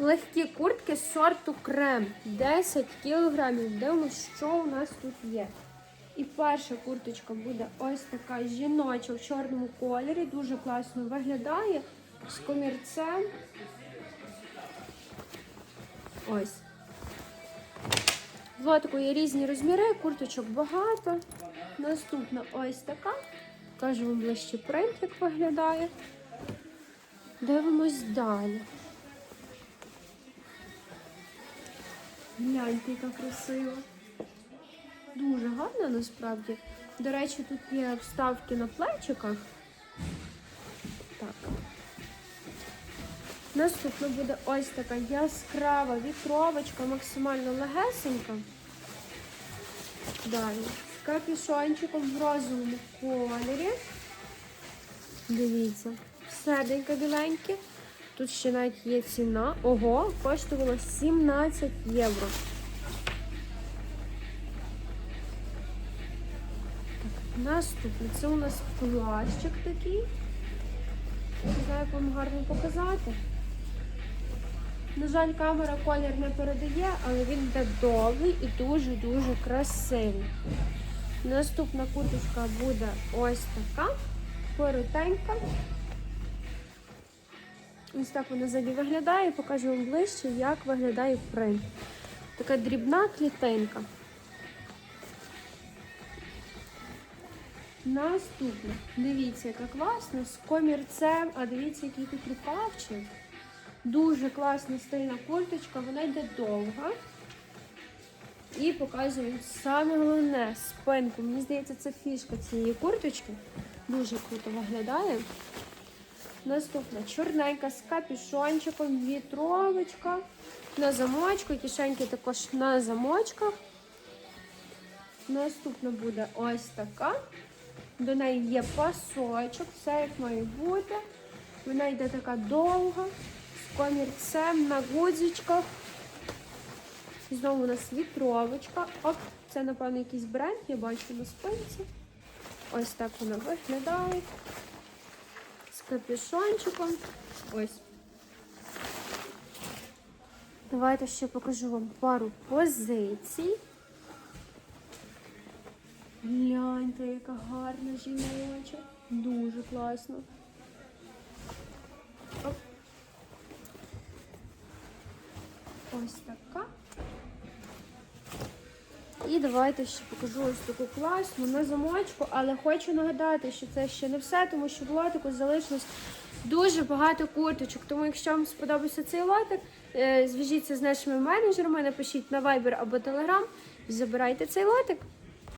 Легкі куртки сорту крем. 10 кілограмів. Дивимося, що у нас тут є. І перша курточка буде ось така жіноча в чорному кольорі. Дуже класно виглядає. З комірцем. Ось. Лотику є різні розміри, курточок багато. Наступна ось така. Кажу вам ближче принт, як виглядає. Дивимось далі. Гляньте, яка красива. Дуже гарна насправді. До речі, тут є вставки на плечиках. Так. Наступна буде ось така яскрава вітровочка, максимально легесенька. Далі. З капюшончиком в розовому кольорі. Дивіться, серденько біленьке. Тут ще навіть є ціна. Ого, коштувало 17 євро. Так, наступне. Це у нас плащик такий. Не знаю, як вам гарно показати. На жаль, камера колір не передає, але він йде довгий і дуже-дуже красивий. Наступна курточка буде ось така, коротенька. Ось так вона ззаді виглядає, покажу вам ближче, як виглядає принт. Така дрібна клітинка. Наступне. Дивіться, яка класна, з комірцем, а дивіться, який тут рукавчик. Дуже класна стильна курточка, вона йде довга. І показую саме головне спинку. Мені здається, це фішка цієї курточки. Дуже круто виглядає. Наступна чорненька з капюшончиком, вітровочка на замочку, кишеньки також на замочках. Наступна буде ось така. До неї є пасочок, все як має бути. Вона йде така довга, з комірцем на гудзичках. Знову у нас вітровочка. Оп, це, напевно, якийсь бренд, я бачу на спинці. Ось так вона виглядає. Капюшончиком. Ось. Давайте ще покажу вам пару позицій. Гляньте, яка гарна жіноча. Дуже класно. Оп. Ось така. І давайте ще покажу ось таку класну на замочку, але хочу нагадати, що це ще не все, тому що в лотику залишилось дуже багато курточок. Тому, якщо вам сподобався цей лотик, е, зв'яжіться з нашими менеджерами, напишіть на Viber або Telegram, забирайте цей лотик.